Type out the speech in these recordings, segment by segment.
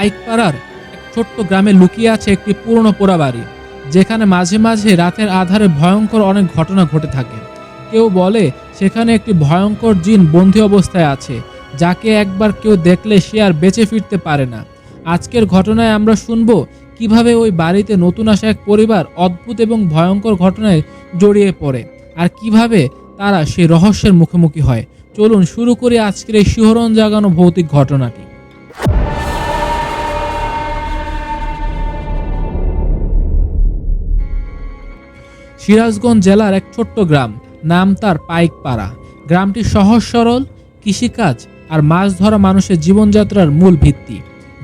আইকপাড়ার এক ছোট্ট গ্রামে লুকিয়ে আছে একটি পুরনো পোড়া বাড়ি, যেখানে মাঝে মাঝে রাতের আধারে ভয়ঙ্কর অনেক ঘটনা ঘটে থাকে। কেউ বলে, সেখানে একটি ভয়ঙ্কর জিন বন্দী অবস্থায় আছে, যাকে একবার কেউ দেখলে সে আর বেঁচে ফিরতে পারে না। আজকের ঘটনায় আমরা শুনব কীভাবে ওই বাড়িতে নতুন আসা এক পরিবার অদ্ভুত এবং ভয়ঙ্কর ঘটনায় জড়িয়ে পড়ে, আর কীভাবে তারা সেই রহস্যের মুখোমুখি হয়। চলুন শুরু করি আজকের এই শিহরণ জাগানো ভৌতিক ঘটনাটি। সিরাজগঞ্জ জেলার এক ছোট্ট গ্রাম, নাম তার পাইকপাড়া। গ্রামটি সহজ সরল, কৃষিকাজ আর মাছ ধরা মানুষের জীবনযাত্রার মূল ভিত্তি।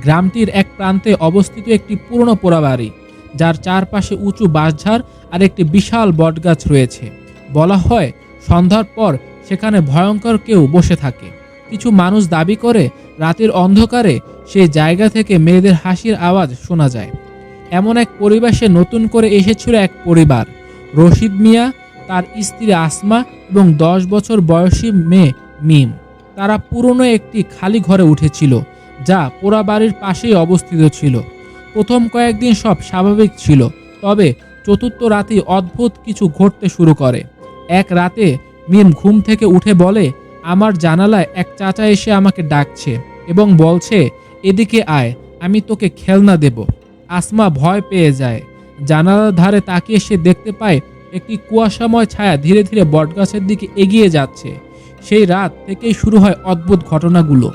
গ্রামটির এক প্রান্তে অবস্থিত একটি পুরনো পোড়াবাড়ি, যার চারপাশে উঁচু বাঁশঝাড় আর একটি বিশাল বটগাছ রয়েছে। বলা হয়, সন্ধ্যার পর সেখানে ভয়ঙ্কর কেউ বসে থাকে। কিছু মানুষ দাবি করে, রাতের অন্ধকারে সেই জায়গা থেকে মেয়েদের হাসির আওয়াজ শোনা যায়। এমন এক পরিবেশে নতুন করে এসেছিল এক পরিবার। রশিদ মিয়া, তার স্ত্রী আসমা এবং দশ বছর বয়সী মেয়ে মিম। তারা পুরনো একটি খালি ঘরে উঠেছিল, যা পোড়া বাড়ির পাশেই অবস্থিত ছিল। প্রথম কয়েকদিন সব স্বাভাবিক ছিল, তবে চতুর্থ রাতেই অদ্ভুত কিছু ঘটতে শুরু করে। এক রাতে মিম ঘুম থেকে উঠে বলে, আমার জানালায় এক চাচা এসে আমাকে ডাকছে এবং বলছে, এদিকে আয়, আমি তোকে খেলনা দেব। আসমা ভয় পেয়ে যায়। জানালার ধারে তাকিয়ে সে দেখতে পায়, একটি কুয়াশাময় ছায়া ধীরে ধীরে বটগাছের দিকে এগিয়ে যাচ্ছে। সেই রাত থেকেই শুরু হয় অদ্ভুত ঘটনাগুলো।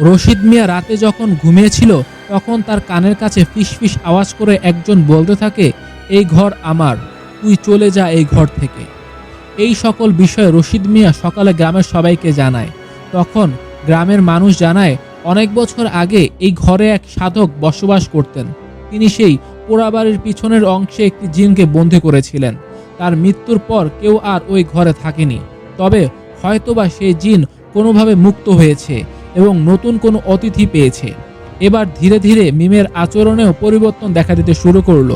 রশিদ মিয়া রাতে যখন ঘুমিয়েছিল, তখন তার কানের কাছে ফিসফিস আওয়াজ করে একজন বলতে থাকে, এই ঘর আমার, তুই চলে যা এই ঘর থেকে। এই সকল বিষয়ে রশিদ মিয়া সকালে গ্রামের সবাইকে জানায়। তখন গ্রামের মানুষ জানায়, অনেক বছর আগে এই ঘরে এক সাধক বসবাস করতেন। তিনি সেই পোড়াবাড়ির পিছনের অংশে একটি জিনকে বন্দি করেছিলেন। তার মৃত্যুর পর কেউ আর ওই ঘরে থাকেনি। তবে হয়তোবা সেই জিন কোনোভাবে মুক্ত হয়েছে এবং নতুন কোনো অতিথি পেয়েছে। এবার ধীরে ধীরে মিমের আচরণেও পরিবর্তন দেখা দিতে শুরু করল।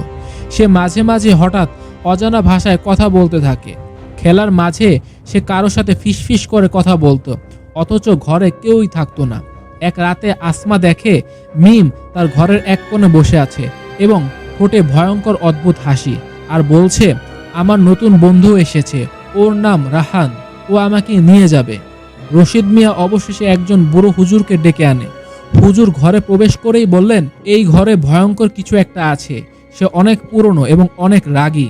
সে মাঝে মাঝে হঠাৎ অজানা ভাষায় কথা বলতে থাকে। খেলার মাঝে সে কারও সাথে ফিসফিস করে কথা বলতো, অথচ ঘরে কেউই থাকতো না। এক রাতে আসমা দেখে মিম তার ঘরের এক কোণে বসে আছে এবং ঠোঁটে ভয়ঙ্কর অদ্ভুত হাসি আর বলছে, আমার নতুন বন্ধু এসেছে, ওর নাম রাহান, ও আমাকে নিয়ে যাবে। রশিদ মিয়া অবশেষে একজন বুড়ো হুজুরকে ডেকে আনে। হুজুর ঘরে প্রবেশ করেই বললেন, এই ঘরে ভয়ঙ্কর কিছু একটা আছে, সে অনেক পুরনো এবং অনেক রাগী।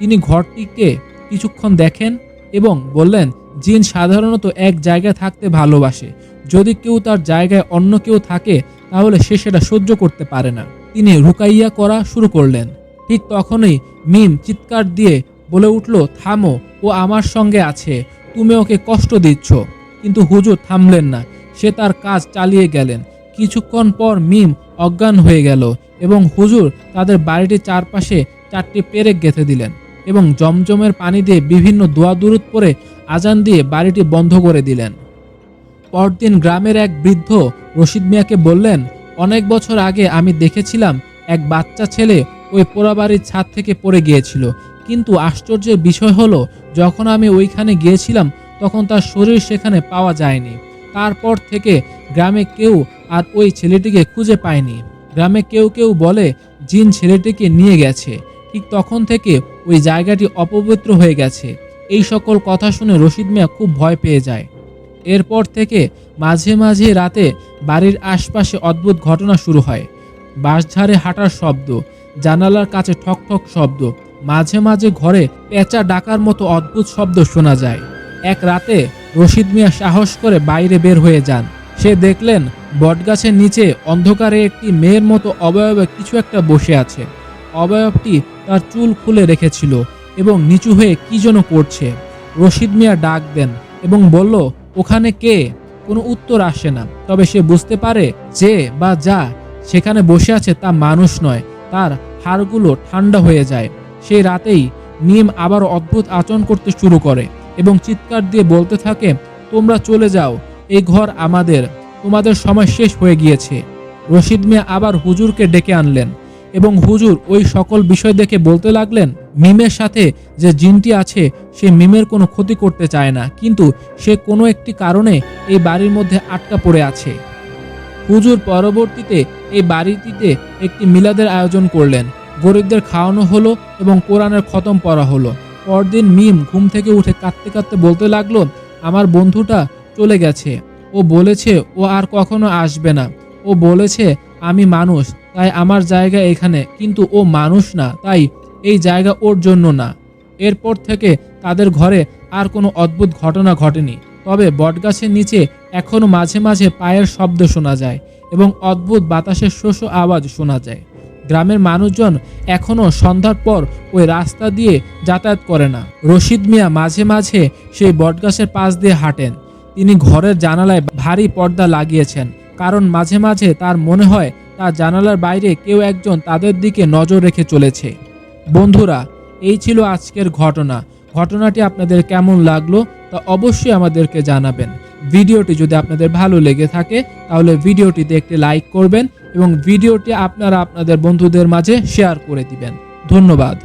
তিনি ঘরটিকে কিছুক্ষণ দেখেন এবং বললেন, জিন সাধারণত এক জায়গায় থাকতে ভালোবাসে। যদি কেউ তার জায়গায় অন্য কেউ থাকে, তাহলে সে সেটা সহ্য করতে পারে না। তিনি রুকাইয়া করা শুরু করলেন। ঠিক তখনই মিম চিৎকার দিয়ে বলে উঠল, থামো, ও আমার সঙ্গে আছে, তুমি ওকে কষ্ট দিচ্ছ। কিন্তু হুজুর থামলেন না, সে তার কাজ চালিয়ে গেলেন। কিছুক্ষণ পর মিম অজ্ঞান হয়ে গেল এবং হুজুর তাদের বাড়িটির চারপাশে চারটি পেরেক গেঁথে দিলেন। এবং জমজমের পানি দিয়ে বিভিন্ন দোয়া পরে আজান দিয়ে বাড়িটি বন্ধ করে দিলেন। পরদিন গ্রামের এক বৃদ্ধ রশিদ মিয়াকে বললেন, অনেক বছর আগে আমি দেখেছিলাম এক বাচ্চা ছেলে ওই পোড়াবাড়ির ছাদ থেকে পড়ে গিয়েছিল। কিন্তু আশ্চর্যের বিষয় হলো, যখন আমি ওইখানে গিয়েছিলাম, তখন তার শরীর সেখানে পাওয়া যায়নি। তারপর থেকে গ্রামে কেউ আর ওই ছেলেটিকে খুঁজে পায়নি। গ্রামে কেউ কেউ বলে, জিন ছেলেটিকে নিয়ে গেছে। ঠিক তখন থেকে ওই জায়গাটি অপবিত্র হয়ে গেছে। এই সকল কথা শুনে রশিদ মিয়া খুব ভয় পেয়ে যায়। এরপর থেকে মাঝে মাঝে রাতে বাড়ির আশপাশে অদ্ভুত ঘটনা শুরু হয়। বাঁশঝাড়ে হাঁটার শব্দ, জানালার কাছে ঠক ঠক শব্দ, মাঝে মাঝে ঘরে পেঁচা ডাকার মতো অদ্ভুত শব্দ শোনা যায়। এক রাতে রশিদ মিয়া সাহস করে বাইরে বের হয়ে যান। সে দেখলেন বটগাছের নিচে অন্ধকারে একটি মেয়ের মতো অবয়বে কিছু একটা বসে আছে। অবয়বটি তার চুল খুলে রেখেছিল এবং নিচু হয়ে কি যেন করছে। রশিদ মিয়া ডাক দেন এবং বলল, ওখানে কে? কোনো উত্তর আসে না। তবে সে বুঝতে পারে যে বা যা সেখানে বসে আছে তা মানুষ নয়। তার হাড়গুলো ঠান্ডা হয়ে যায়। সেই রাতেই নিম আবার অদ্ভুত আচরণ করতে শুরু করে এবং চিৎকার দিয়ে বলতে থাকে, তোমরা চলে যাও এই ঘর আমাদের। তোমাদের সময় শেষ হয়ে গিয়েছে। রশিদ মিয়া আবার হুজুরকে ডেকে আনলেন। এবং হুজুর ওই সকল বিষয় দেখে বলতে লাগলেন, মিমের সাথে যে জিনটি আছে, সে মিমের কোনো ক্ষতি করতে চায় না, কিন্তু সে কোনো একটি কারণে এই বাড়ির মধ্যে আটকা পড়ে আছে। হুজুর পরবর্তীতে এই বাড়িটিতে একটি মিলাদের আয়োজন করলেন। গরিবদের খাওয়ানো হলো এবং কোরআনের খতম পড়া হলো। পরদিন মিম ঘুম থেকে উঠে কাঁদতে কাঁদতে বলতে লাগল, আমার বন্ধুটা চলে গেছে। ও বলেছে ও আর কখনো আসবে না। ও বলেছে, আমি মানুষ তাই আমার জায়গা এখানে, কিন্তু ও মানুষ না, তাই এই জায়গা ওর জন্য না। এরপর থেকে তাদের ঘরে আর কোনো অদ্ভুত ঘটনা ঘটেনি। তবে বটগাছের নিচে এখনও মাঝে মাঝে পায়ের শব্দ শোনা যায় এবং অদ্ভুত বাতাসের শোষ আওয়াজ শোনা যায়। গ্রামের মানুষজন এখনও সন্ধ্যার পর ওই রাস্তা দিয়ে যাতায়াত করে না। রশিদ মিয়া মাঝে মাঝে সেই বটগাছের পাশ দিয়ে হাঁটেন। তিনি ঘরের জানালায় ভারী পর্দা লাগিয়েছেন, কারণ মাঝে মাঝে তার মনে হয় তার জানালার বাইরে কেউ একজন তাদের দিকে নজর রেখে চলেছে। বন্ধুরা, এই ছিল আজকের ঘটনা। ঘটনাটি আপনাদের কেমন লাগল তা অবশ্যই আমাদেরকে জানাবেন। ভিডিওটি যদি আপনাদের ভালো লেগে থাকে, তাহলে ভিডিওটিতে একটি লাইক করবেন এবং ভিডিওটি আপনারা আপনাদের বন্ধুদের মাঝে শেয়ার করে দিবেন। ধন্যবাদ।